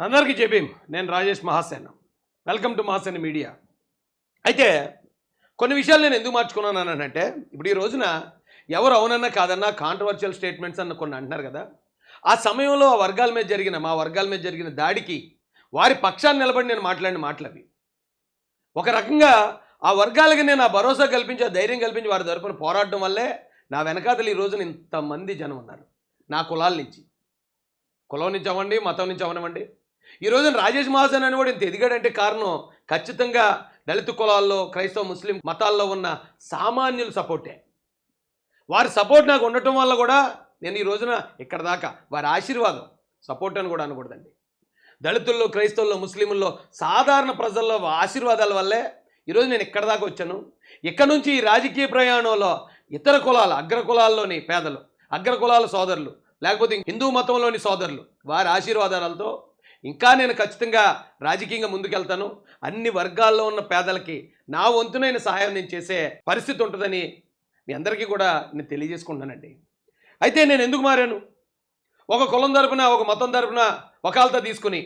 అందరికీ చెప్పేం? నేను Rajesh Mahasena. Welcome to Mahasena media. అయితే కొన్ని విషయాలు నేను ఎందుకు మార్చుకున్నాను అంటే ఇప్పుడు ఈ రోజున ఎవరు అవునన్నా కాదన్నా కాంట్రవర్షియల్ స్టేట్మెంట్స్ అన్న కొన్ని అంటున్నారు కదా. ఆ సమయంలో ఆ వర్గాల మీద జరిగిన మా వర్గాల మీద జరిగిన దాడికి వారి పక్షాన్ని నిలబడి నేను మాట్లాడిన మాటలవి ఒక రకంగా ఆ వర్గాలకి నేను ఆ భరోసా కల్పించి ఆ ధైర్యం కల్పించి వారి తరపున పోరాడడం వల్లే నా వెనకాతలు ఈ రోజున ఇంతమంది జనం ఉన్నారు. నా కులాల నుంచి. కులం నుంచి అవ్వండి మతం నుంచి అవ్వనివ్వండి. ఈ రోజున రాజేష్ మహాజన్ అని కూడా ఇంత ఎదిగాడంటే కారణం ఖచ్చితంగా దళిత కులాల్లో క్రైస్తవ ముస్లిం మతాల్లో ఉన్న సామాన్యుల సపోర్టే. వారి సపోర్ట్ నాకు ఉండటం వల్ల కూడా నేను ఈ రోజున ఇక్కడ దాకా వారి ఆశీర్వాదం సపోర్ట్ అని కూడా అనకూడదండి. దళితుల్లో క్రైస్తవుల్లో ముస్లింల్లో సాధారణ ప్రజల్లో ఆశీర్వాదాల వల్లే ఈరోజు నేను ఇక్కడ దాకా వచ్చాను. ఇక్కడ నుంచి ఈ రాజకీయ ప్రయాణంలో ఇతర కులాల అగ్ర కులాల్లోని పేదలు అగ్ర కులాల సోదరులు లేకపోతే హిందూ మతంలోని సోదరులు వారి ఆశీర్వాదాలతో ఇంకా నేను ఖచ్చితంగా రాజకీయంగా ముందుకెళ్తాను. అన్ని వర్గాల్లో ఉన్న పేదలకి నా వంతునైన సహాయం నేను చేసే పరిస్థితి ఉంటుందని మీ అందరికీ కూడా నేను తెలియజేసుకుంటానండి అయితే నేను ఎందుకు మారాను? ఒక కులం తరపున ఒక మతం తరపున వకాలతో తీసుకుని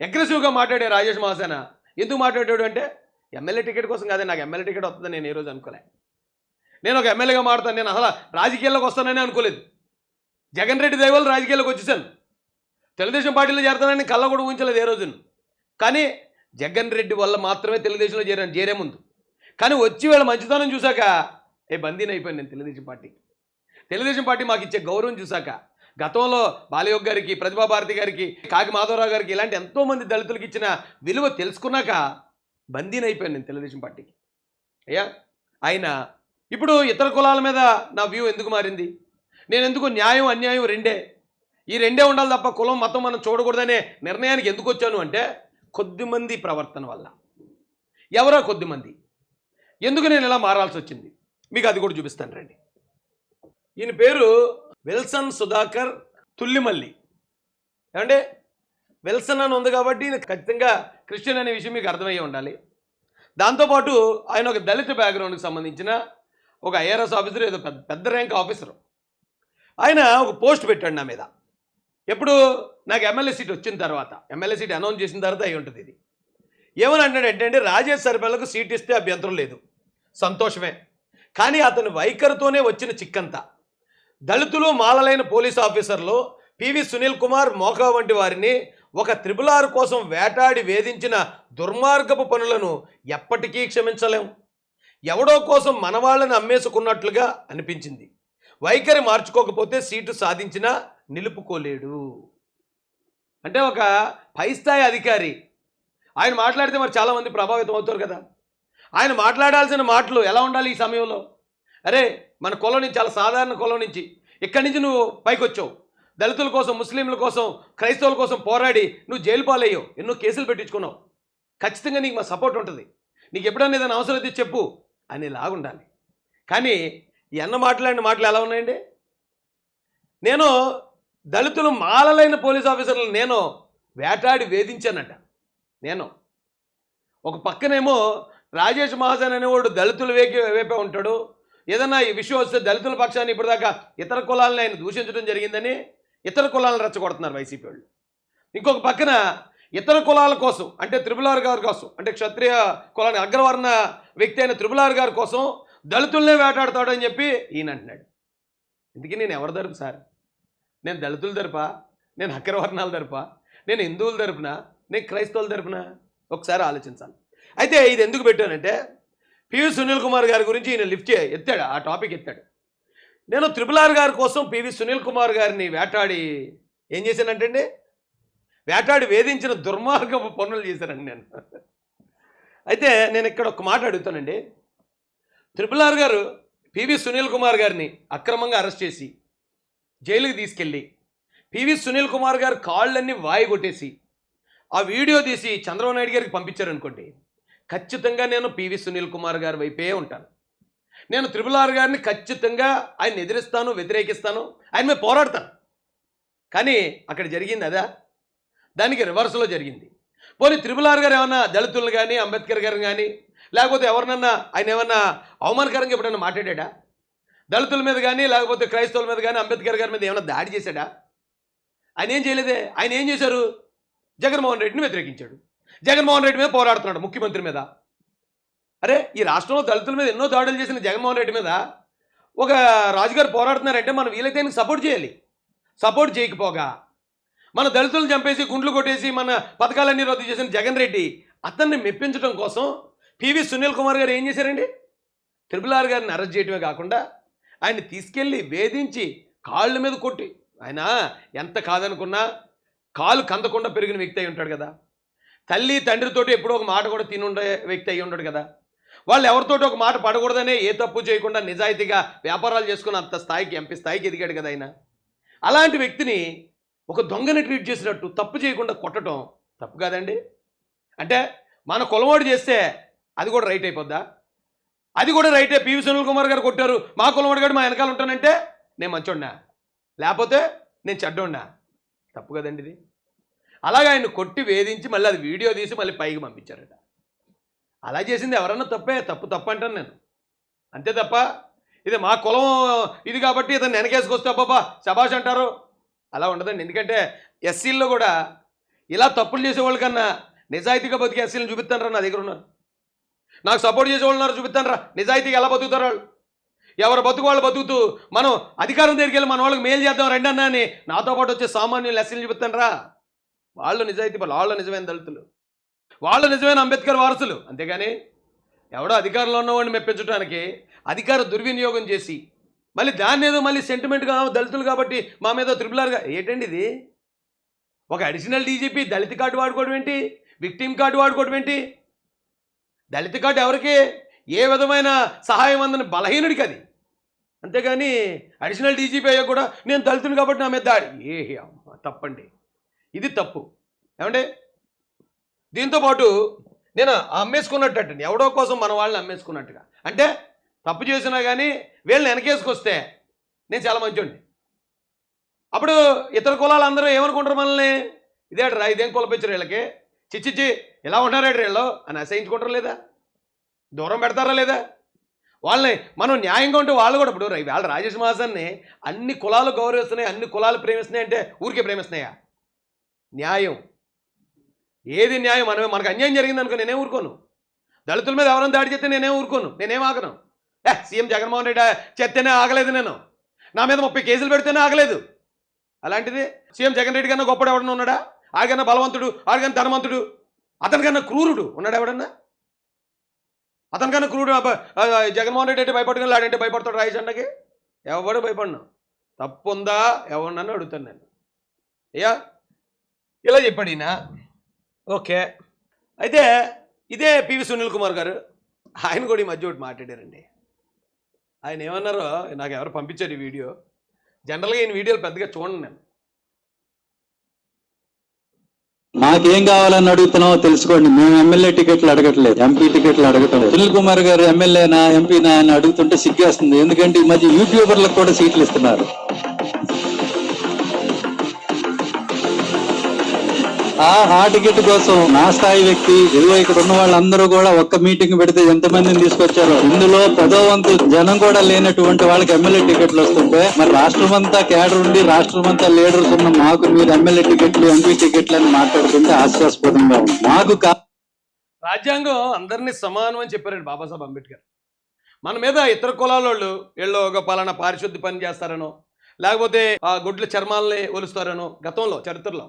అగ్రెసివ్గా మాట్లాడే రాజేష్ మహాసేన ఎందుకు మాట్లాడాడు అంటే ఎమ్మెల్యే టికెట్ కోసం కాదే నాకు ఎమ్మెల్యే టికెట్ వస్తుందని నేను ఏ రోజు అనుకోలే. నేను ఒక ఎమ్మెల్యేగా మారుతాను నేను అసలు రాజకీయాల్లోకి వస్తానని అనుకోలేదు. జగన్ రెడ్డి దైవాలు రాజకీయాల్లోకి వచ్చేసాను. తెలుగుదేశం పార్టీలో చేరతానని కళ్ళ కూడా ఊహించలేదు ఏ రోజును. కానీ జగన్ రెడ్డి వల్ల మాత్రమే తెలుగుదేశంలో చేరాను చేరే ముందు. కానీ వచ్చి వీళ్ళ మంచితనం చూశాక ఏ బందీని అయిపోయాను నేను తెలుగుదేశం పార్టీకి తెలుగుదేశం పార్టీ మాకు ఇచ్చే గౌరవం చూశాక గతంలో బాలయోగ్ గారికి ప్రతిభా భారతి గారికి కాకి మాధవరావు గారికి ఇలాంటి ఎంతోమంది దళితులకు ఇచ్చిన విలువ తెలుసుకున్నాక బందీని అయిపోయాను నేను తెలుగుదేశం పార్టీకి. అయ్యా ఆయన ఇప్పుడు ఇతర కులాల మీద నా వ్యూ ఎందుకు మారింది? నేను ఎందుకు న్యాయం అన్యాయం రెండే ఈ రెండే ఉండాలి తప్ప కులం మతం మనం చూడకూడదనే నిర్ణయానికి ఎందుకు వచ్చాను అంటే కొద్దిమంది ప్రవర్తన వల్ల. ఎవరో కొద్దిమంది ఎందుకు నేను ఇలా మారాల్సి వచ్చింది? మీకు అది కూడా చూపిస్తాను రండి. ఈయన పేరు విల్సన్ సుధాకర్ తుల్లిమల్లి. ఏమంటే విల్సన్ అని ఉంది కాబట్టి ఈయన ఖచ్చితంగా క్రిస్టియన్ అనే విషయం మీకు అర్థమయ్యే ఉండాలి. దాంతోపాటు ఆయన ఒక దళిత బ్యాక్గ్రౌండ్కి సంబంధించిన ఒక ఐఆర్ఎస్ ఆఫీసర్ ఏదో పెద్ద పెద్ద ర్యాంక్ ఆఫీసరు ఆయన ఒక పోస్ట్ పెట్టాడు నా మీద. ఎప్పుడు నాకు ఎమ్మెల్యే సీట్ వచ్చిన తర్వాత ఎమ్మెల్యే సీట్ అనౌన్స్ చేసిన తర్వాత అయి ఉంటుంది ఇది. ఏమని అంటాడు ఏంటంటే రాజేష్ సర్పల్లకు సీట్ ఇస్తే అభ్యంతరం లేదు. సంతోషమే. కానీ అతని వైఖరితోనే వచ్చిన చిక్కంతా. దళితులు మాలలైన పోలీస్ ఆఫీసర్లు పివి సునీల్ కుమార్ మోకా వంటి వారిని ఒక త్రిపుల్ ఆర్ కోసం వేటాడి వేధించిన దుర్మార్గపు పనులను ఎప్పటికీ క్షమించలేం. ఎవడో కోసం మనవాళ్ళని అమ్మేసుకున్నట్లుగా అనిపించింది. వైఖరి మార్చుకోకపోతే సీటు సాధించినా నిలుపుకోలేడు. అంటే ఒక పై స్థాయి అధికారి ఆయన మాట్లాడితే మరి చాలామంది ప్రభావితం అవుతారు కదా. ఆయన మాట్లాడాల్సిన మాటలు ఎలా ఉండాలి ఈ సమయంలో? అరే మన కులం నుంచి చాలా సాధారణ కులం నుంచి ఇక్కడి నుంచి నువ్వు పైకి వచ్చావు దళితుల కోసం ముస్లింల కోసం క్రైస్తవుల కోసం పోరాడి నువ్వు జైలు పాలయ్యావు. ఎన్నో కేసులు పెట్టించుకున్నావు. ఖచ్చితంగా నీకు మా సపోర్ట్ ఉంటుంది. నీకు ఎప్పుడన్నా ఏదైనా అవసరం అయితే చెప్పు అనేలాగుండాలి కానీ ఎన్న మాట్లాడిన మాటలు ఎలా ఉన్నాయండి? నేను దళితులు మాలలైన పోలీస్ ఆఫీసర్లు నేను వేటాడి వేధించానట. నేను. ఒక పక్కనేమో రాజేష్ మహాజన్ అనేవాడు దళితుల వేకి వేపే ఉంటాడు. ఏదన్నా ఈ విషయం వస్తే దళితుల పక్షాన్ని ఇప్పటిదాకా ఇతర కులాలను ఆయన దూషించడం జరిగిందని ఇతర కులాలను రెచ్చగొడుతున్నారు వైసీపీ వాళ్ళు. ఇంకొక పక్కన ఇతర కులాల కోసం అంటే త్రిపులార్ గారి కోసం అంటే క్షత్రియ కులాన్ని అగ్రవర్ణ వ్యక్తి అయిన త్రిపులార్ గారి కోసం దళితులనే వేటాడతాడని చెప్పి ఈయన అంటున్నాడు ఇందుకే నేను ఎవరి తరపు సార్? నేను దళితుల తరపా నేను అగ్రవర్ణాల తరపా నేను హిందువుల తరపున? నేను క్రైస్తవుల తరపున? ఒకసారి ఆలోచించాలి. అయితే ఇది ఎందుకు పెట్టానంటే పివి సునీల్ కుమార్ గారి గురించి ఈయన లిఫ్ట్ చే ఎత్తాడు ఆ టాపిక్ ఎత్తాడు. నేను త్రిపుల్ ఆర్ గారి కోసం పివి సునీల్ కుమార్ గారిని వేటాడి ఏం చేశానంటే అండి వేటాడి వేధించిన దుర్మార్గపు పనులు చేశానండి నేను. అయితే నేను ఇక్కడ ఒక మాట అడుగుతానండి. త్రిపుల్ ఆర్ గారు పివి సునీల్ కుమార్ గారిని అక్రమంగా అరెస్ట్ చేసి జైలుకి తీసుకెళ్ళి పివి సునీల్ కుమార్ గారు కాళ్ళన్నీ వాయి కొట్టేసి ఆ వీడియో తీసి చంద్రబాబు నాయుడు గారికి పంపించారనుకోండి ఖచ్చితంగా నేను పివి సునీల్ కుమార్ గారి వైపే ఉంటాను. నేను త్రిపుల్ ఆర్ గారిని ఖచ్చితంగా ఆయన ఎదిరిస్తాను వ్యతిరేకిస్తాను ఆయన మీద పోరాడతాను. కానీ అక్కడ జరిగింది అదా? దానికి రివర్స్లో జరిగింది. పోనీ త్రిపుల్ ఆర్ గారు ఏమన్నా దళితులను కానీ అంబేద్కర్ గారు కానీ లేకపోతే ఎవరినన్నా ఆయన ఏమన్నా అవమానకరంగా ఎప్పుడైనా మాట్లాడా దళితుల మీద కానీ లేకపోతే క్రైస్తవుల మీద కానీ అంబేద్కర్ గారి మీద ఏమైనా దాడి చేశాడా? ఆయన ఏం చేయలేదే? ఆయన ఏం చేశారు? జగన్మోహన్ రెడ్డిని వ్యతిరేకించాడు. జగన్మోహన్ రెడ్డి మీద పోరాడుతున్నాడు ముఖ్యమంత్రి మీద. అరే ఈ రాష్ట్రంలో దళితుల మీద ఎన్నో దాడులు చేసిన జగన్మోహన్ రెడ్డి మీద ఒక రాజుగారు పోరాడుతున్నారంటే మనం వీలైతే ఆయనకు సపోర్ట్ చేయాలి. సపోర్ట్ చేయకపోగా. మన దళితులను చంపేసి గుండ్లు కొట్టేసి మన పథకాలన్నీ రద్దు చేసిన జగన్ రెడ్డి అతన్ని మెప్పించడం కోసం పివి సునీల్ కుమార్ గారు ఏం చేశారండి? త్రిపుల్ ఆర్ గారిని అరెస్ట్ చేయడమే కాకుండా ఆయన తీసుకెళ్ళి వేధించి కాళ్ళ మీద కొట్టి ఆయన ఎంత కాదనుకున్నా కాలు కందకుండా పెరిగిన వ్యక్తి అయి ఉంటాడు కదా. తల్లి తండ్రితోటి ఎప్పుడో ఒక మాట కూడా తినుండే వ్యక్తి అయి ఉంటాడు కదా. వాళ్ళు ఎవరితోటి ఒక మాట పడకూడదనే ఏ తప్పు చేయకుండా నిజాయితీగా వ్యాపారాలు చేసుకుని అంత స్థాయికి ఎంపీ స్థాయికి ఎదిగాడు కదా ఆయన. అలాంటి వ్యక్తిని ఒక దొంగని ట్రీట్ చేసినట్టు తప్పు చేయకుండా కొట్టడం తప్పు కాదండి. అంటే మన కులవాడు చేస్తే అది కూడా రైట్ అయిపోద్దా? అది కూడా రైటే. పివి సునీల్ కుమార్ గారు కొట్టారు. మా కులవాడు గారు మా వెనకాల ఉంటానంటే నేను మంచోడినా? లేకపోతే నేను చెడ్డోడినా? తప్పు కదండి ఇది. అలాగే ఆయన కొట్టి వేధించి మళ్ళీ అది వీడియో తీసి మళ్ళీ పైకి పంపించారట. అలా చేసింది ఎవరన్నా తప్పే. తప్పు తప్పు అంటాను నేను. అంతే తప్ప ఇది మా కులం ఇది కాబట్టి ఇతను వెనకేసుకొస్తే అబ్బాబా శబాష్ అంటారు. అలా ఉండదండి. ఎందుకంటే ఎస్సీల్లో కూడా ఇలా తప్పులు చేసేవాళ్ళకన్నా నిజాయితీగా బతికి ఎస్సీలను చూపిస్తానరా నా దగ్గర ఉన్నారు. నాకు సపోర్ట్ చేసేవాళ్ళు ఉన్నారు చూపిస్తానరా నిజాయితీగా ఎలా బతుకుతారు వాళ్ళు? ఎవరు బతుకు వాళ్ళు బతుకుతూ మనం అధికారం దగ్గరికి వెళ్ళి మన వాళ్ళకి మేలు చేద్దాం రండి అన్నా అని నాతో పాటు వచ్చే సామాన్యులు ఎస్సీలు చూపిస్తానరా వాళ్ళు నిజాయితీ పరులు, వాళ్ళు నిజమైన దళితులు. వాళ్ళు నిజమైన అంబేద్కర్ వారసులు. అంతేగాని ఎవడో అధికారంలో ఉన్నవాడిని మెప్పించడానికి అధికార దుర్వినియోగం చేసి మళ్ళీ దాన్ని ఏదో మళ్ళీ సెంటిమెంట్గా దళితులు కాబట్టి మా మీద త్రిపులార్గా ఏంటండి ఇది? ఒక అడిషనల్ డీజీపీ దళిత కార్డు వాడుకోవడం ఏంటి? విక్టిమ్ కార్డు వాడుకోవడం ఏంటి? దళిత కార్డు ఎవరికి? ఏ విధమైన సహాయం అందని బలహీనుడికి అది. అంతేగాని అడిషనల్ డీజీపీ అయ్యా కూడా నేను దళితుని కాబట్టి నా మీద దాడి. ఏ అమ్మ, తప్పండి. ఇది తప్పు. ఏమండి? దీంతో పాటు నేను అమ్మేసుకున్నట్టండి. ఎవడో కోసం మన వాళ్ళని అమ్మేసుకున్నట్టుగా. అంటే తప్పు చేసినా కానీ వీళ్ళని వెనకేసుకొస్తే నేను చాలా మంచోండి అప్పుడు ఇతర కులాలు అందరూ ఏమనుకుంటారు మనల్ని? ఇదేట్రా ఇదేం కులపించరు వీళ్ళకి? చిచ్చిచ్చి ఇలా ఉన్నారేట వీళ్ళు? అని అసహించుకుంటారు లేదా? దూరం పెడతారా లేదా? వాళ్ళని మనం న్యాయంగా ఉంటే వాళ్ళు కూడా ఇప్పుడు వాళ్ళ రాజేష్ మాసాన్ని అన్ని కులాలు గౌరవిస్తున్నాయి అన్ని కులాలు ప్రేమిస్తున్నాయి అంటే ఊరికే ప్రేమిస్తున్నాయా? న్యాయం. ఏది న్యాయం? మనమే మనకు అన్యాయం జరిగింది అనుకో నేనే ఊరుకోను? దళితుల మీద ఎవరైనా దాడి చేస్తే నేనే ఊరుకోను? నేనేం ఆగను? ఏ సీఎం జగన్మోహన్ రెడ్డి చెత్తేనే ఆగలేదు నేను. నా మీద ముప్పై కేసులు పెడితేనే ఆగలేదు. అలాంటిది సీఎం జగన్ రెడ్డి కన్నా గొప్పడు ఎవడన్నా ఉన్నాడా? ఆడికన్నా బలవంతుడు ఆడికన్నా ధనవంతుడు. అతనికన్నా క్రూరుడు. ఉన్నాడు ఎవడన్నా? అతనికన్నా క్రూరుడు జగన్మోహన్ రెడ్డి అంటే భయపడుకుని లాడంటే భయపడతాడు రాజేష్ ఎవడు భయపడినా. తప్పు ఉందా ఎవరినన్నా అడుగుతాను నేను. అయ్యా ఇలా చెప్పాడు ఈయన. ఓకే. అయితే ఇదే పివి సునీల్ కుమార్ గారు ఆయన కూడా ఈ మధ్య ఒకటి మాట్లాడారండి. ఆయన ఏమన్నారో నాకు ఎవరు పంపించారు ఈ వీడియో. జనరల్గా ఈయన వీడియోలు పెద్దగా చూడండి నేను. మాకేం కావాలని అడుగుతున్నావో తెలుసుకోండి. మేము ఎమ్మెల్యే టికెట్లు అడగట్లేదు. ఎంపీ టికెట్లు అడగటం సునీల్ కుమార్ గారు ఎమ్మెల్యేనా ఎంపీనా అని అడుగుతుంటే సిగ్గేస్తుంది. ఎందుకంటే ఈ మధ్య యూట్యూబర్లకు కూడా సీట్లు ఇస్తున్నారు. ఆ ఆ టికెట్ కోసం నా స్థాయి వ్యక్తి ఇదిగో ఇక్కడ ఉన్న వాళ్ళందరూ కూడా ఒక్క మీటింగ్ పెడితే ఎంతమందిని తీసుకొచ్చారో. ఇందులో పదో వంతు జనం కూడా లేనటువంటి వాళ్ళకి ఎమ్మెల్యే టికెట్లు వస్తుంటే మరి రాష్ట్రం అంతా కేడర్ ఉండి రాష్ట్రం అంతా లీడర్స్ ఉన్న మాకు మీరు ఎమ్మెల్యే టికెట్లు ఎంపీ టికెట్లు అని మాట్లాడుతుంటే హాస్యాస్పదంగా ఉంది. మాకు రాజ్యాంగం అందరినీ సమానం అని చెప్పారండి బాబాసాహెబ్ అంబేద్కర్. మన మీద ఇతర కులాల వాళ్ళు వీళ్ళు ఒక పలానా పారిశుద్ధి పని చేస్తారనో లేకపోతే ఆ గుడ్ల చర్మాలని ఒలుస్తారనో గతంలో చరిత్రలో.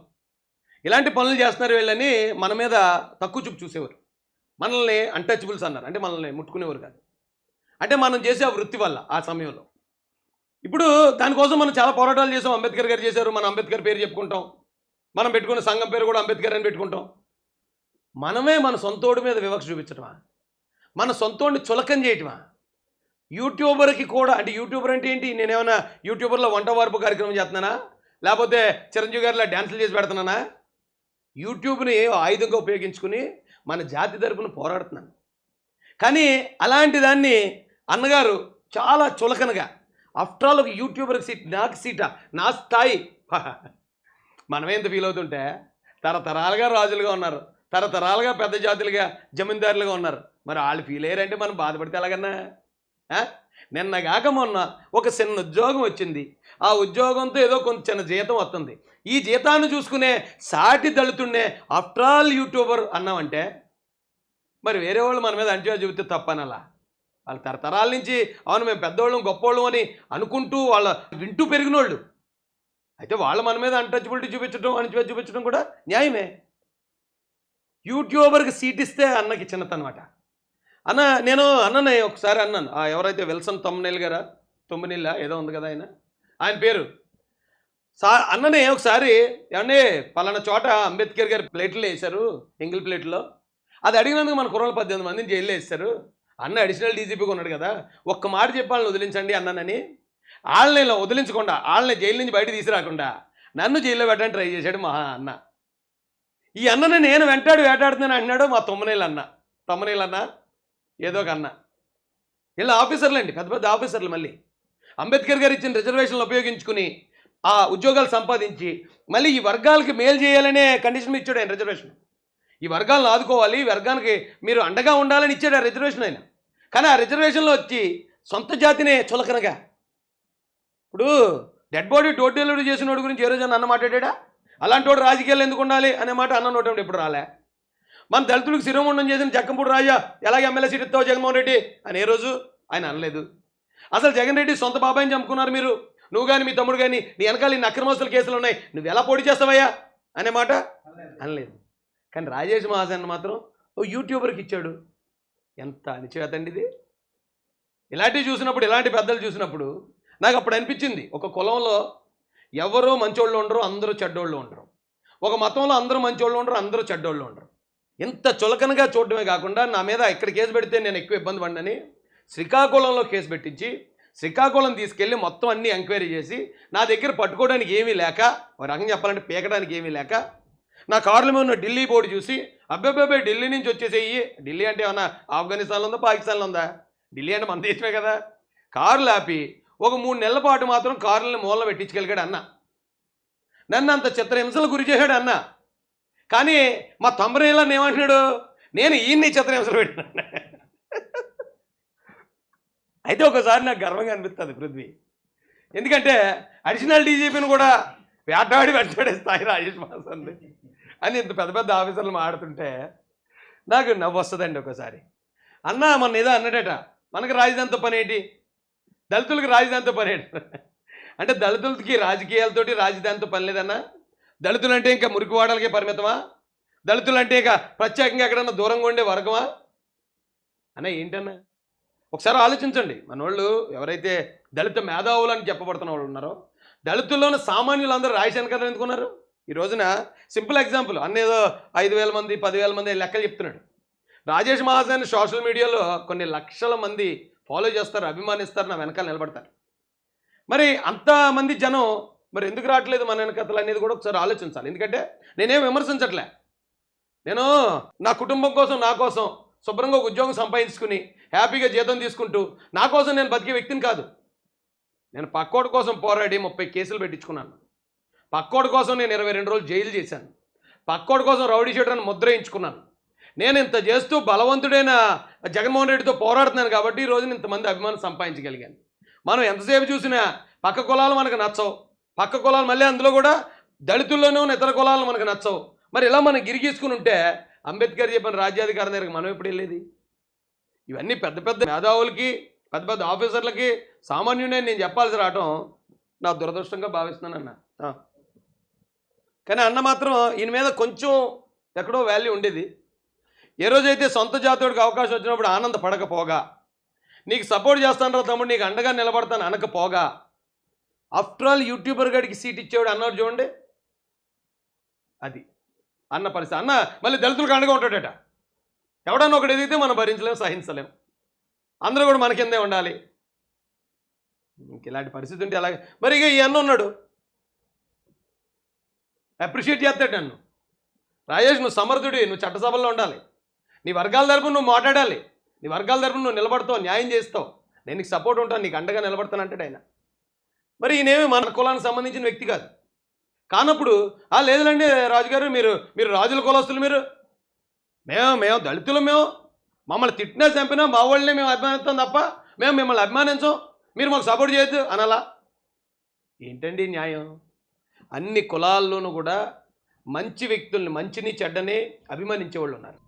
ఇలాంటి పనులు చేస్తున్నారు వీళ్ళని మన మీద తక్కువ చూపు చూసేవారు. మనల్ని అన్టచబుల్స్ అన్నారు. అంటే మనల్ని ముట్టుకునేవారు కాదు. అంటే మనం చేసే ఆ వృత్తి వల్ల ఆ సమయంలో. ఇప్పుడు దానికోసం మనం చాలా పోరాటాలు చేసాం. అంబేద్కర్ గారు చేశారు. మన అంబేద్కర్ పేరు చెప్పుకుంటాం. మనం పెట్టుకున్న సంఘం పేరు కూడా అంబేద్కర్ అని పెట్టుకుంటాం. మనమే మన సొంతోడి మీద వివక్ష చూపించడమా మన సొంతోడిని చులకం చేయటమా? యూట్యూబర్కి కూడా అంటే యూట్యూబర్ అంటే ఏంటి? నేనేమైనా యూట్యూబర్లో వంట వార్పు కార్యక్రమం చేస్తున్నానా? లేకపోతే చిరంజీవి గారిలో డ్యాన్సులు చేసి పెడుతున్నానా? యూట్యూబ్ని ఆయుధంగా ఉపయోగించుకుని మన జాతి తరపున పోరాడుతున్నాను. కానీ అలాంటి దాన్ని అన్నగారు చాలా చులకనగా ఆఫ్టర్ ఆల్ ఒక యూట్యూబర్ సీట్ నాకు సీటా? నా స్థాయి? మనమేంత ఫీల్ అవుతుంటే తరతరాలుగా రాజులుగా ఉన్నారు తరతరాలుగా పెద్ద జాతులుగా జమీందారులుగా ఉన్నారు. మరి వాళ్ళు ఫీల్ అయ్యారంటే మనం బాధపడితే ఎలాగన్నా? నిన్నగాక మొన్న ఒక చిన్న ఉద్యోగం వచ్చింది. ఆ ఉద్యోగంతో ఏదో కొంచెం చిన్న జీతం వస్తుంది. ఈ జీతాన్ని చూసుకునే సాటి దళితుండే ఆఫ్టర్ ఆల్ యూట్యూబర్ అన్నామంటే మరి వేరే వాళ్ళు మన మీద అంటిగా చూపితే తప్పనలా? వాళ్ళ తరతరాల నుంచి అవును మేము పెద్దవాళ్ళం గొప్పవాళ్ళం అని అనుకుంటూ వాళ్ళ వింటూ పెరిగినోళ్ళు. అయితే వాళ్ళ మన మీద అన్టచబిలిటీ చూపించడం అణచివే చూపించడం కూడా న్యాయమే. యూట్యూబర్కి సీట్ ఇస్తే అన్నకి చిన్నతనమాట. అన్న నేను అన్ననే ఒకసారి అన్నాను. ఎవరైతే విల్సన్ తొమ్మనేల్ గారా? తొమ్మినిల్ల? ఏదో ఉంది కదా ఆయన? ఆయన పేరు. సా అన్ననే ఒకసారి ఏమండి పలానా చోట అంబేద్కర్ గారి ప్లేట్లు వేశారు ఎంగిల్ ప్లేట్లో. అది అడిగినందుకు మన కుర్రలు పద్దెనిమిది మందిని జైల్లో వేస్తారు. అన్న అడిషనల్ డీజీపీగా ఉన్నాడు కదా ఒక్క మాట చెప్పాలని వదిలించండి అన్నానని. వాళ్ళని వదిలించకుండా వాళ్ళని జైలు నుంచి బయట తీసుకురాకుండా నన్ను జైల్లో పెట్టడానికి ట్రై చేశాడు మా అన్న. ఈ అన్నని నేను వెంటాడు వేటాడుతున్నాను అన్నాడు మా తొమ్మనేళ్ళు అన్న. తొమ్మనేళ్ళు అన్న ఏదో ఒక అన్న. వీళ్ళ ఆఫీసర్లు అండి పెద్ద పెద్ద ఆఫీసర్లు మళ్ళీ. అంబేద్కర్ గారు ఇచ్చిన రిజర్వేషన్లు ఉపయోగించుకుని ఆ ఉద్యోగాలు సంపాదించి మళ్ళీ ఈ వర్గాలకి మేలు చేయాలనే కండిషన్ ఇచ్చాడు ఆయన రిజర్వేషన్. ఈ వర్గాలను ఆదుకోవాలి ఈ వర్గానికి మీరు అండగా ఉండాలని ఇచ్చాడు ఆ రిజర్వేషన్ ఆయన. కానీ ఆ రిజర్వేషన్లో వచ్చి సొంత జాతినే చులకనగా. ఇప్పుడు డెడ్ బాడీ డోర్ డెలివరీ చేసిన వాడి గురించి ఏ రోజు అన్న మాట్లాడా అలాంటి వాడు రాజకీయాలు ఎందుకు ఉండాలి అనే మాట అన్న నోటం ఎప్పుడు రాలే. మన దళితులకు శిరోముండం చేసిన జక్కంపూడి రాజా ఎలాగ ఎమ్మెల్యే సీట్ ఇస్తావు జగన్మోహన్ రెడ్డి అని ఏ రోజు ఆయన అనలేదు. అసలు జగన్ రెడ్డి సొంత బాబాయిని చంపుకున్నారు మీరు. నువ్వు కానీ మీ తమ్ముడు కానీ నీ వెనకాల ఇన్ని అక్రమస్తుల కేసులు ఉన్నాయి. నువ్వు ఎలా పోటీ చేస్తావయ్యా? అనే మాట అనలేదు. కానీ రాజేష్ మహాజన్ మాత్రం ఓ యూట్యూబర్కి ఇచ్చాడు. ఎంత అణిచివేత ఇది. ఇలాంటివి చూసినప్పుడు ఇలాంటి పెద్దలు చూసినప్పుడు నాకు అప్పుడు అనిపించింది. ఒక కులంలో ఎవరో మంచోళ్ళు ఉండరు అందరూ చెడ్డోళ్ళు ఉండరు. ఒక మతంలో అందరూ మంచోళ్ళు ఉండరు అందరూ చెడ్డోళ్ళు ఉండరు. ఇంత చులకనగా చూడడమే కాకుండా నా మీద ఇక్కడ కేసు పెడితే నేను ఎక్కువ ఇబ్బంది పడినని శ్రీకాకుళంలో కేసు పెట్టించి శ్రీకాకుళం తీసుకెళ్ళి మొత్తం అన్నీ ఎంక్వైరీ చేసి నా దగ్గర పట్టుకోవడానికి ఏమీ లేక ఒక రకంగా చెప్పాలంటే పీకడానికి ఏమీ లేక నా కార్ల మీద ఉన్న ఢిల్లీ బోర్డు చూసి అబ్బాబ్బాయి ఢిల్లీ నుంచి వచ్చేసేయి. ఢిల్లీ అంటే ఏమన్నా ఆఫ్ఘనిస్తాన్లో ఉందా పాకిస్తాన్లో ఉందా? ఢిల్లీ అంటే మన దేశమే కదా. కార్లు ఆపి ఒక మూడు నెలల పాటు మాత్రం కార్లని మూల పెట్టించగలిగాడు అన్న. నన్ను అంత చిత్రహింసలు గురి చేశాడు అన్న. కానీ మా తమ్ముడేళ్ళని ఏమంటున్నాడు? నేను ఈయన్ని చిత్రహింసలు పెట్టినాను. అయితే ఒకసారి నాకు గర్వంగా అనిపిస్తుంది పృథ్వీ. ఎందుకంటే అడిషనల్ డీజీపీని కూడా వేటాడి వెంటాడే స్థాయి రాజేష్ మాసంది అని ఇంత పెద్ద పెద్ద ఆఫీసర్లు మాడుతుంటే నాకు నవ్వు వస్తుందండి ఒకసారి. అన్న మన ఏదో అన్నడట మనకు రాజధానితో పని ఏంటి? దళితులకు రాజధానితో పని ఏంటి? అంటే దళితులకి రాజకీయాలతోటి రాజధానితో పని లేదన్నా దళితులు అంటే ఇంకా మురికివాడలకే పరిమితమా? దళితులు అంటే ఇక ప్రత్యేకంగా ఎక్కడన్నా దూరంగా ఉండే వర్గమా? అన్న ఏంటన్నా? ఒకసారి ఆలోచించండి. మన వాళ్ళు ఎవరైతే దళిత మేధావులు అని చెప్పబడుతున్న వాళ్ళు ఉన్నారో దళితుల్లోని సామాన్యులందరూ రాయశాను కదా ఎందుకున్నారు? ఈ రోజున సింపుల్ ఎగ్జాంపుల్. అన్నేదో ఐదు వేల మంది పదివేల మంది లెక్కలు చెప్తున్నాడు. రాజేష్ మహాజన్ సోషల్ మీడియాలో కొన్ని లక్షల మంది ఫాలో చేస్తారు అభిమానిస్తారు నా వెనకాల నిలబడతారు. మరి అంతమంది జనం మరి ఎందుకు రావట్లేదు మన వెనకథలు అనేది కూడా ఒకసారి ఆలోచించాలి. ఎందుకంటే నేనేం విమర్శించట్లే. నేను నా కుటుంబం కోసం నా కోసం శుభ్రంగా ఒక ఉద్యోగం సంపాదించుకుని హ్యాపీగా జీతం తీసుకుంటూ నా కోసం నేను బతికే వ్యక్తిని కాదు. నేను పక్కోడి కోసం పోరాడి ముప్పై కేసులు పెట్టించుకున్నాను. పక్కోడి కోసం నేను ఇరవై రెండు రోజులు జైలు చేశాను. పక్కోడి కోసం రౌడీ షీటర్ని ముద్రయించుకున్నాను నేను ఇంత చేస్తూ బలవంతుడైన జగన్మోహన్ రెడ్డితో పోరాడుతున్నాను కాబట్టి ఈరోజు ఇంతమంది అభిమానం సంపాదించగలిగాను. మనం ఎంతసేపు చూసినా పక్క కులాలు మనకు నచ్చవు. పక్క కులాలు మళ్ళీ అందులో కూడా దళితుల్లోనే ఉన్న ఇతర కులాలు మనకు నచ్చవు. మరి ఇలా మనం గిరిగీసుకుని ఉంటే అంబేద్కర్ చెప్పిన రాజ్యాధికారం దగ్గరికి మనం ఎప్పుడు వెళ్ళేది? ఇవన్నీ పెద్ద పెద్ద మేధావులకి పెద్ద పెద్ద ఆఫీసర్లకి సామాన్యుడే నేను చెప్పాల్సి రావటం నా దురదృష్టంగా భావిస్తున్నాను అన్న. కానీ అన్న మాత్రం ఈయన మీద కొంచెం ఎక్కడో వాల్యూ ఉండేది. ఏ రోజైతే సొంత జాతీయుడికి అవకాశం వచ్చినప్పుడు ఆనందపడకపోగా నీకు సపోర్ట్ చేస్తాను తమ్ముడు నీకు అండగా నిలబడతాను అనకపోగా ఆఫ్టర్ ఆల్ యూట్యూబర్ గడికి సీట్ ఇచ్చేవాడు అన్నాడు చూడండి. అది. అన్న పరిస్థితి. అన్న మళ్ళీ దళితులకు అండగా ఉంటాడట. ఎవడన్నా ఒకటి ఎదిగితే మనం భరించలేము సహించలేము అందరూ కూడా మన కిందే ఉండాలి. ఇంక ఇలాంటి పరిస్థితి ఉంటే అలాగే. మరి ఇక ఈ అన్న ఉన్నాడు. అప్రిషియేట్ చేస్తాడు నన్ను. రాజేష్ నువ్వు సమర్థుడి నువ్వు చట్టసభల్లో ఉండాలి. నీ వర్గాల తరపున నువ్వు మాట్లాడాలి. నీ వర్గాల తరపున నువ్వు నిలబడతావు న్యాయం చేస్తావు. నేను నీకు సపోర్ట్ ఉంటాను నీకు అండగా నిలబడతాను అంటాడు ఆయన. మరి ఈయనేమి మన కులానికి సంబంధించిన వ్యక్తి కాదు. కానప్పుడు ఆ లేదులండి రాజుగారు మీరు మీరు రాజుల కులస్తులు మీరు. మేము మేము దళితులు మేము. మమ్మల్ని తిట్టినా చంపినా మా వాళ్ళనే మేము అభిమానిస్తాం తప్ప మేము మిమ్మల్ని అభిమానించం. మీరు మాకు సపోర్ట్ చేయొద్దు అనాలా. ఏంటండి న్యాయం? అన్ని కులాల్లోనూ కూడా మంచి వ్యక్తుల్ని మంచిని చెడ్డని అభిమానించే వాళ్ళు ఉన్నారు.